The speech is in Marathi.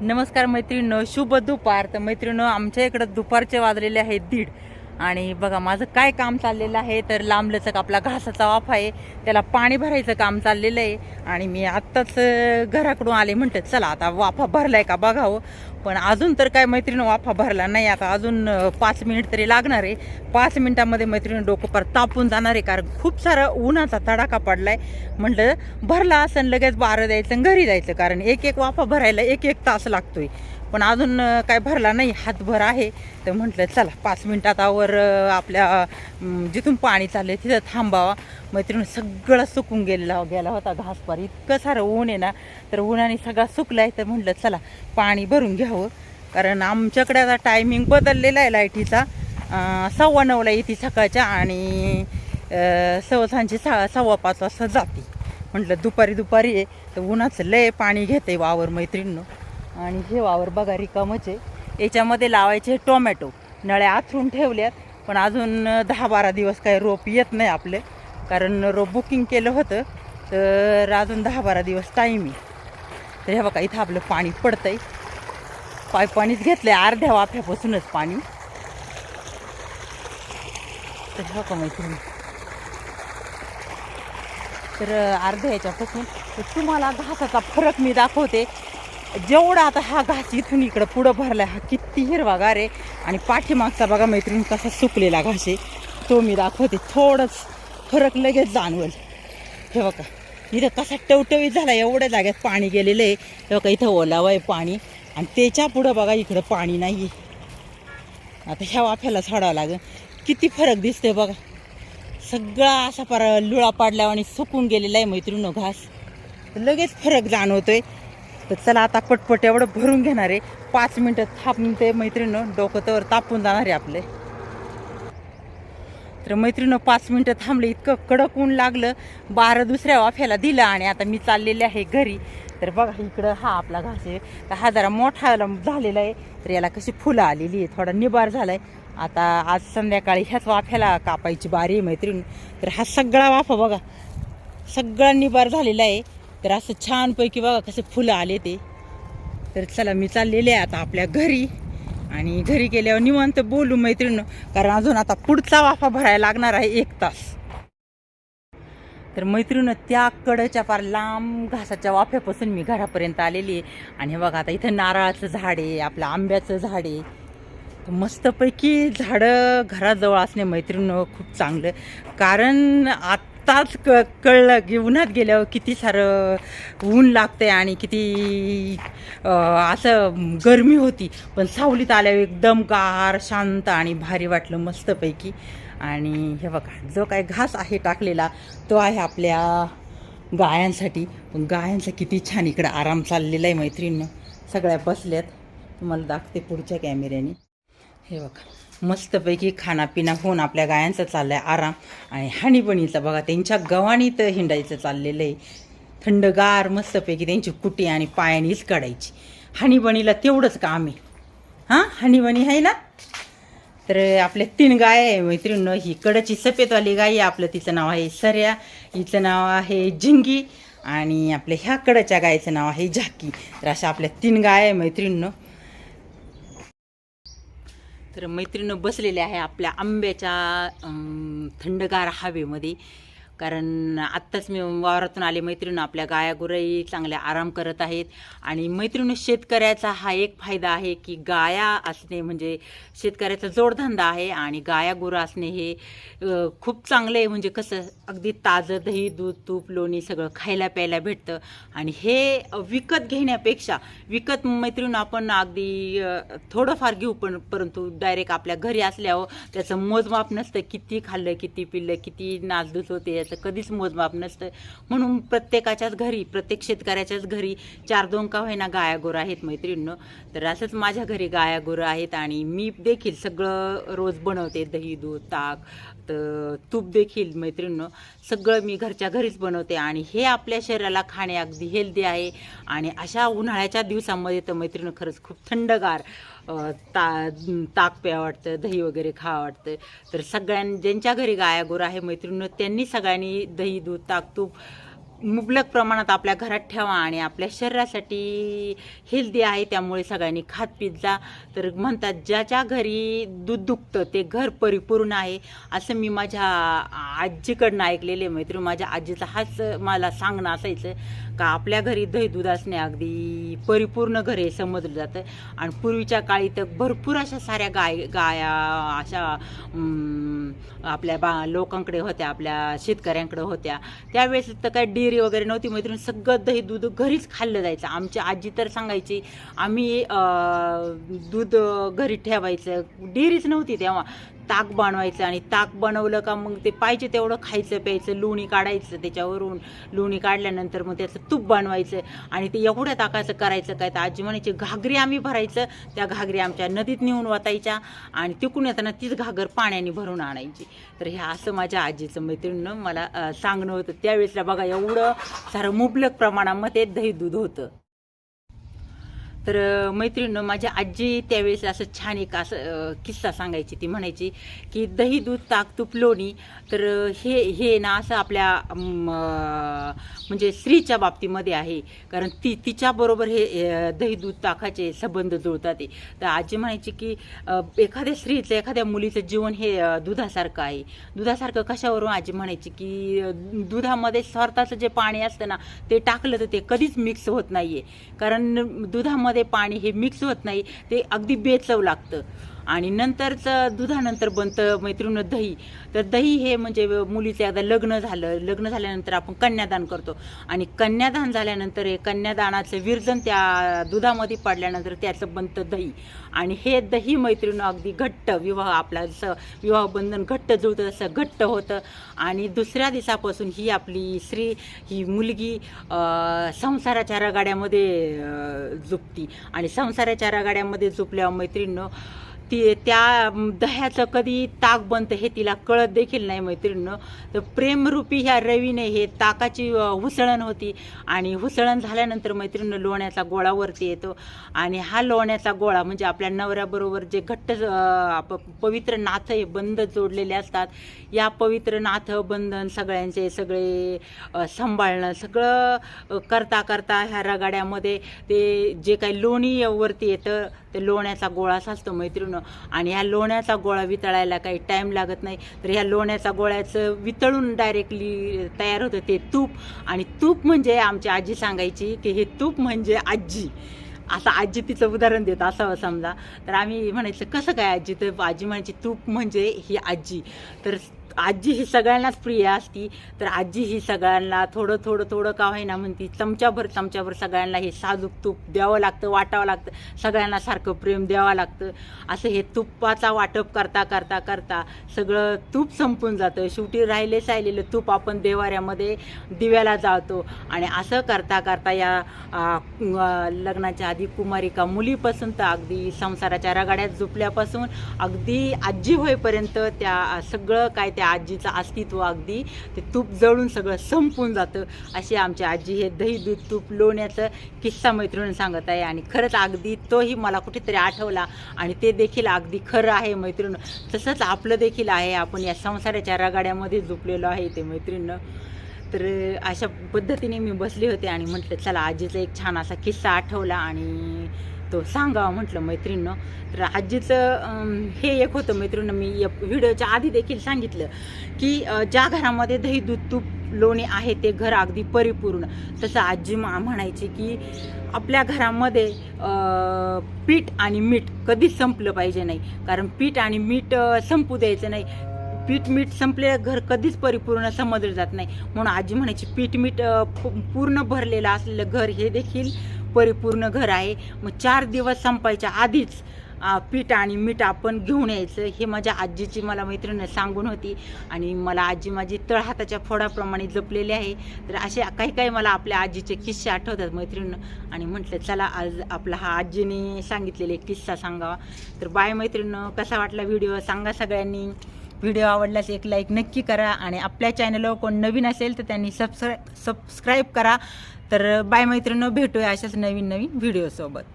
नमस्कार मैत्रिणींनो शुभ दुपार. तर मैत्रिणींनो आमच्या इकडं दुपारचे वाजलेले आहेत दीड. आणि बघा माझं काय काम चाललेलं आहे तर लांबलचक आपला घासाचा वाफ आहे. त्याला पाणी भरायचं काम चाललेलं आहे. आणि मी आत्ताच घराकडून आले म्हणते चला आता वाफा भरलाय का बघावं. पण अजून तर काय मैत्रिणी वाफा भरला नाही. आता अजून पाच मिनिट तरी लागणार आहे. पाच मिनिटामध्ये मैत्रिणी डोकं पर तापून जाणार आहे कारण खूप सारा उन्हाचा तडाखा पडलाय. म्हटलं भरला असं लगेच बारं द्यायचं आणि घरी जायचं कारण एक एक वाफा भरायला एक एक तास लागतोय. पण अजून काय भरला नाही हातभर आहे. तर म्हटलं चला पाच मिनटातावर आपल्या जिथून पाणी चाललं तिथं थांबावा. मैत्रीण सगळं सुकून गेलेला गेला होता घासपार इतकं सारं ऊन आहे ना तर उन्हाने सगळा सुकलाय. तर म्हटलं चला पाणी भरून घ्यावं. कारण आमच्याकडे आता टायमिंग बदललेला आहे लाईटीचा. सव्वा नऊला येते सकाळच्या आणि सवसांची सव्वासांची सा सव्वा पाच वाजता जाते. म्हटलं दुपारी दुपारी आहे. तर उन्हाचं लय पाणी घेते वावर मैत्रिणीनं. आणि हे वावर बघा रिकामच आहे. याच्यामध्ये लावायचे टोमॅटो. नळ्या आथरून ठेवल्यात पण अजून दहा बारा दिवस काही रोप येत नाही आपले. कारण रोप बुकिंग केलं होतं तर अजून दहा बारा दिवस टाईम आहे. तर हे बघा इथं आपलं पाणी पाय पाणीच घेतलं आहे अर्ध्या वाफ्यापासूनच पाणी. तर हे बघा मैत्रिणी. तर अर्ध्या ह्याच्यापासून तुम्हाला घासाचा फरक मी दाखवते. जेवढा आता हा घास इथून इकडं पुढं भरला हा किती हिरवागार आहे. आणि पाठीमागचा बघा मैत्रीण कसा सुकलेला घास आहे. तो मी दाखवते. थोडंच फरक लगेच जाणवेल. हे बघा. इथं कसा टवटवीत झाला एवढ्या जाग्यात पाणी गेलेलं आहे. हे बघा इथं ओलावं आहे पाणी. आणि त्याच्या पुढं बघा इकडं पाणी नाही आता ह्या वाफ्याला सोडावं लागेल. किती फरक दिसतोय बघा. सगळा असा पर लुळा पाडल्यावर आणि सुकून गेलेला आहे मैत्रिणी घास. लगेच फरक जाणवतोय. तर चला आता पटपट एवढं भरून घेणार आहे. पाच मिनटं थांबून ते मैत्रिणं डोकं तर तापून जाणार आहे आपले. तर मैत्रिणं पाच मिनटं थांबले इतकं कडक ऊन लागलं. बारा दुसऱ्या वाफ्याला दिलं आणि आता मी चाललेले आहे घरी. तर बघा इकडं हा आपला घास आहे. तर हा जरा मोठा झालेला आहे. तर याला कशी फुलं आलेली आहे थोडा निबार झाला आहे आता आज संध्याकाळी ह्याच वाफ्याला कापायची बारी आहे मैत्रीण. तर हा सगळा वाफा बघा. सगळा निबार झालेला आहे. तर असं छानपैकी बघा कसे फुलं आले ते. तर चला मी चाललेले आहे आता आपल्या घरी. आणि घरी गेल्यावर निवांत बोलू मैत्रिणी कारण अजून आता पुढचा वाफा भरायला लागणार आहे एक तास. तर मैत्रिणी त्या कडच्या फार लांब घासाच्या वाफ्यापासून मी घरापर्यंत आलेली आहे. आणि बघा आता इथं नारळाचं झाड आहे आपलं आंब्याचं झाड आहे. तर मस्तपैकी झाडं घराजवळ असणे मैत्रिणी खूप चांगलं. कारण आत्ताच क कळलं की उन्हात गेल्यावर किती सारं ऊन लागतंय आणि किती असं गरमी होती. पण सावलीत आल्यावर एकदम गार शांत आणि भारी वाटलं मस्तपैकी. आणि हे बघा जो काय घास आहे टाकलेला तो आहे आपल्या गायांसाठी. पण गायांचा किती छान इकडं आराम चाललेला आहे मैत्रिणीनं सगळ्या बसल्यात. तुम्हाला दाखते पुढच्या कॅमेऱ्याने. हे बघा. मस्तपैकी खानापिना होऊन आपल्या गायांचा आहे आराम. आणि हाणीबणीचा बघा त्यांच्या गव्हाणीत हिंडायचं चाललेलं आहे थंडगार मस्तपैकी त्यांची कुटी आणि पायानीच काढायची. हाणीबणीला तेवढंच काम आहे. हां? हाणीबणी आहे ना? तर आपल्या तीन गाय आहे मैत्रिणीनं. ही कडची सफेदवाली गाय आहे. आपलं तिचं नाव आहे सर्या. हिचं नाव आहे जिंगी. आणि आपल्या ह्या कडच्या गायचं नाव आहे झाकी. तर अशा आपल्या तीन गाय आहे मैत्रिणीनं. तर मैत्रिणं बसलेले आहे आपल्या आंब्याच्या थंडगार हवेमध्ये. कारण आत्ताच मी वावरातून आले मैत्रिणी आपल्या गाया गुराई चांगल्या आराम करत आहेत. आणि मैत्रिणी शेतकऱ्याचा हा एक फायदा आहे की गाया असणे म्हणजे शेतकऱ्याचा जोडधंदा आहे आणि गाया गुरं असणे हे खूप चांगलं आहे. म्हणजे कसं अगदी ताजं दही दूध तूप लोणी सगळं खायला प्यायला भेटतं. आणि हे विकत घेण्यापेक्षा विकत मैत्रिणी आपण अगदी थोडंफार घेऊ पण परंतु डायरेक्ट आपल्या घरी असल्यावर त्याचं मोजमाप नसतं. किती खाल्लं किती पिल्लं किती नासधूस होते याचं कधीच मोजमाप नसतं. म्हणून प्रत्येकाच्याच घरी प्रत्येक शेतकऱ्याच्याच घरी चार दोन का होईना गाया गोरं आहेत मैत्रिणीनं. तर असंच माझ्या घरी गाया गोरं आहेत आणि मी देखील सगळं रोज बनवते दही दूध ताक तर तूप देखील मैत्रिणीनं. सगळं मी घरच्या घरीच बनवते आणि हे आपल्या शरीराला खाणे अगदी हेल्दी आहे. आणि अशा उन्हाळ्याच्या दिवसामध्ये तर मैत्रिणी खरंच खूप थंडगार ता ताक प्या वाटतं दही वगैरे खा वाटतं. तर सगळ्यां ज्यांच्या घरी गाया गोर आहे मैत्रिणी त्यांनी सगळ्यांनी दही दूध ताक तूप मुबलक प्रमाणात आपल्या घरात ठेवा आणि आपल्या शरीरासाठी हेल्दी आहे त्यामुळे सगळ्यांनी खात पित जा. तर म्हणतात ज्याच्या घरी दूध दुखतं ते घर परिपूर्ण आहे. असं मी माझ्या आजीकडनं ऐकलेले मैत्री माझ्या आजीचा हाच मला सांगणं असायचं का आपल्या घरी दही दूध असणे अगदी परिपूर्ण घर हे समजलं जातं. आणि पूर्वीच्या काळी तर भरपूर अशा साऱ्या गाय गाया अशा आपल्या बा लोकांकडे होत्या आपल्या शेतकऱ्यांकडे होत्या. त्यावेळेस तर काय डेअरी वगैरे नव्हती मैत्रीण सगळं दही दूध घरीच खाल्लं जायचं. आमची आजी तर सांगायची आम्ही दूध घरी ठेवायचं. डेअरीच नव्हती तेव्हा. ताक बनवायचं आणि ताक बनवलं का मग ते पाहिजे तेवढं खायचं प्यायचं लोणी काढायचं त्याच्यावरून. लोणी काढल्यानंतर मग त्याचं तूप बनवायचं आणि ते एवढ्या ताकाचं करायचं काय तर आजी म्हणायची घागरी आम्ही भरायचं. त्या घागरी आमच्या नदीत नेऊन वाचायच्या आणि तिकून येताना तीच घागर पाण्याने भरून आणायची. तर हे असं माझ्या आजीचं मैत्रिणीनं मला सांगणं होतं. त्यावेळेसला बघा एवढं सारं मुबलक प्रमाणामध्ये दही दूध होतं. तर मैत्रिणीनं माझी आजी त्यावेळेस असं छान एक असं किस्सा सांगायची. ती म्हणायची की दही दूध ताक तूप लोणी. तर हे हे ना असं आपल्या म्हणजे स्त्रीच्या बाबतीमध्ये आहे. कारण ती तिच्याबरोबर हे दही दूध ताकाचे संबंध जुळतात. ते तर आजी म्हणायची की एखाद्या स्त्रीचं एखाद्या मुलीचं जीवन हे दुधासारखं आहे. दुधासारखं कशावरून? आजी म्हणायची की दुधामध्ये स्वतःचं जे पाणी असतं ना ते टाकलं तर ते कधीच मिक्स होत नाही आहे कारण दुधामध्ये पाणी हे मिक्स होत नाही ते अगदी बेचव लागतं. आणि नंतरचं दुधानंतर बनतं मैत्रीण दही. तर दही हे म्हणजे मुलीचं एकदा लग्न झालं. लग्न झाल्यानंतर आपण कन्यादान करतो. आणि कन्यादान झाल्यानंतर हे कन्यादानाचं विरजन त्या दुधामध्ये पडल्यानंतर त्याचं बनतं दही. आणि हे दही मैत्रीण अगदी घट्ट विवाह आपला जसं विवाह बंधन घट्ट जुळतं तसं घट्ट होतं. आणि दुसऱ्या दिवसापासून ही आपली स्त्री ही मुलगी संसाराच्या रगाड्यामध्ये झुपती. आणि संसाराच्या रगाड्यामध्ये झुपल्यावर मैत्रिणीनं ती त्या दह्याचं कधी ताक बनतं हे तिला कळत देखील नाही मैत्रिणीनं. तर प्रेमरूपी ह्या रवीने हे ताकाची हुसळण होती. आणि हुसळण झाल्यानंतर मैत्रिणीनं लोण्याचा गोळा वरती येतो. आणि हा लोण्याचा गोळा म्हणजे आपल्या नवऱ्याबरोबर जे घट्ट आप- पवित्र नाथ हे बंध जोडलेले असतात. या पवित्र नाथ बंधन सगळ्यांचे सगळे सांभाळणं सगळं करता करता ह्या रगाड्यामध्ये ते जे काही लोणी वरती येतं ते लोण्याचा गोळा असतो मैत्रिणी आणि ह्या लोण्याचा गोळा वितळायला काही टाईम लागत नाही तर ह्या लोण्याचा गोळ्याचं वितळून डायरेक्टली तयार होतं ते तूप. आणि तूप म्हणजे आमची आजी सांगायची की हे तूप म्हणजे आजी. असं आजी तिचं उदाहरण देत असावं समजा. तर आम्ही म्हणायचं कसं काय आजी? तर आजी म्हणायची तूप म्हणजे ही आजी. तर आजी ही सगळ्यांनाच प्रिय असती तर आजी ही सगळ्यांना थोडं थोडं थोडं का होईना म्हणती चमच्याभर चमच्याभर सगळ्यांना हे साजूक तूप द्यावं लागतं वाटावं लागतं सगळ्यांना सारखं प्रेम द्यावं लागतं. असं हे तुपाचा वाटप करता करता करता सगळं तूप संपून जातं. शेवटी राहिले सायलेलं तूप आपण देवाऱ्यामध्ये दिव्याला जाळतो. आणि असं करता करता या लग्नाच्या आधी कुमारिका मुलीपासून तर अगदी संसाराच्या रगाड्यात झोपल्यापासून अगदी आजी होईपर्यंत त्या सगळं काय त्या आजीचं अस्तित्व अगदी ते तूप जळून सगळं संपून जातं. अशी आमची आजी हे दही दूध तूप लोण्याचं किस्सा मैत्रिणी सांगत आहे. आणि खरंच अगदी तोही मला कुठेतरी आठवला आणि ते देखील अगदी खरं आहे मैत्रीण तसंच आपलं देखील आहे. आपण या संसाराच्या रगाड्यामध्ये झोपलेलो आहे ते मैत्रिणीनं. तर अशा पद्धतीने मी बसले होते आणि म्हटलं चला आजीचा एक छान असा किस्सा आठवला आणि तो सांगावा म्हटलं मैत्रिणीनं. तर आजीचं हे एक होतं मैत्रिणीनं मी या व्हिडिओच्या आधी देखील सांगितलं की ज्या घरामध्ये दही दूध तूप लोणी आहे ते घर अगदी परिपूर्ण. तसं आजी मा म्हणायची की आपल्या घरामध्ये पीठ आणि मीठ कधीच संपलं पाहिजे नाही. कारण पीठ आणि मीठ संपू द्यायचं नाही. पीठ मीठ संपले घर कधीच परिपूर्ण समजलं जात नाही. म्हणून आजी म्हणायची पीठ मीठ पूर्ण भरलेलं असलेलं घर हे देखील परिपूर्ण घर आहे. मग चार दिवस संपायच्या आधीच पीठ आणि मीठ आपण घेऊन यायचं. हे माझ्या आजीची मला मैत्रिणी सांगून होती. आणि मला आजी माझी तळहाताच्या फोडाप्रमाणे जपलेली आहे. तर असे काही काही मला आपल्या आजीचे किस्से आठवतात मैत्रिणीनं. आणि म्हटलं चला आज आपला हा आजीने सांगितलेले किस्सा सांगावा. तर बाय मैत्रिणीनं कसा वाटला व्हिडिओ सांगा सगळ्यांनी. व्हिडिओ आवडल्यास एक लाईक नक्की करा आणि आपल्या चॅनलवर कोण नवीन असेल तर त्यांनी सबस्क्राईब सबस्क्राईब करा. तर बाय मैत्रिणी भेटूया अशाच नवीन नवीन व्हिडिओसोबत